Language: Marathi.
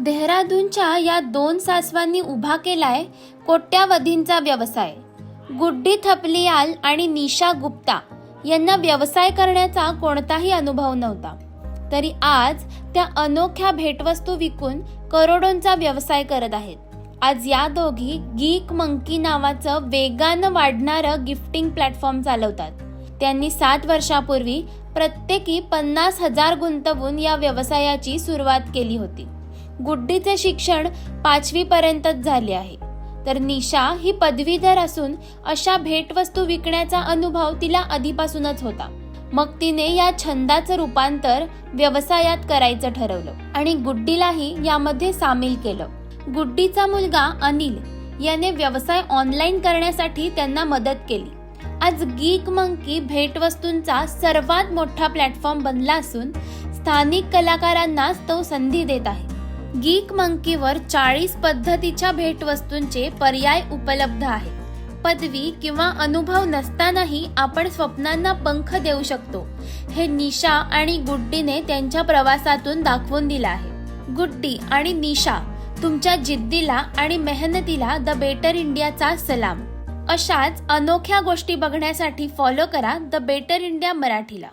देहरादूनच्या या दोन सासवांनी उभा केलाय कोट्यावधींचा व्यवसाय. गुड्डी थपलियाल आणि निशा गुप्ता यांना व्यवसाय करण्याचा कोणताही अनुभव नव्हता. तरी आज त्या अनोख्या भेटवस्तू विकून करोडोंचा व्यवसाय करत आहेत. आज या दोघी गीक मंकी नावाचं वेगानं वाढणारं गिफ्टिंग प्लॅटफॉर्म चालवतात. त्यांनी सात वर्षापूर्वी प्रत्येकी पन्नास हजार गुंतवून या व्यवसायाची सुरुवात केली होती. गुड्डीचे शिक्षण पाचवी पर्यंतच झाले आहे. तर निशा ही पदवीधर असून अशा भेटवस्तू विकण्याचा अनुभव तिला आधीपासूनच होता. मग तिने या छंदाचं रूपांतर व्यवसायात करायचं ठरवलं आणि गुड्डीलाही यामध्ये सामील केलं. गुड्डीचा मुलगा अनिल याने व्यवसाय ऑनलाईन करण्यासाठी त्यांना मदत केली. आज गीक मंकी भेटवस्तूंचा सर्वात मोठा प्लॅटफॉर्म बनला असून स्थानिक कलाकारांनाच तो संधी देत आहे. गीक मंकीवर चाळीस पद्धतीच्या भेटवस्तूंचे पर्याय उपलब्ध आहेत. पदवी किंवा अनुभव नसतानाही आपण स्वप्नांना पंख देऊ शकतो. हे निशा आणि गुड्डीने त्यांच्या प्रवासातून दाखवून दिलं आहे. गुड्डी आणि निशा तुमच्या जिद्दीला आणि मेहनतीला द बेटर इंडियाचा सलाम. अशाच अनोख्या गोष्टी बघण्यासाठी फॉलो करा द बेटर इंडिया मराठीला.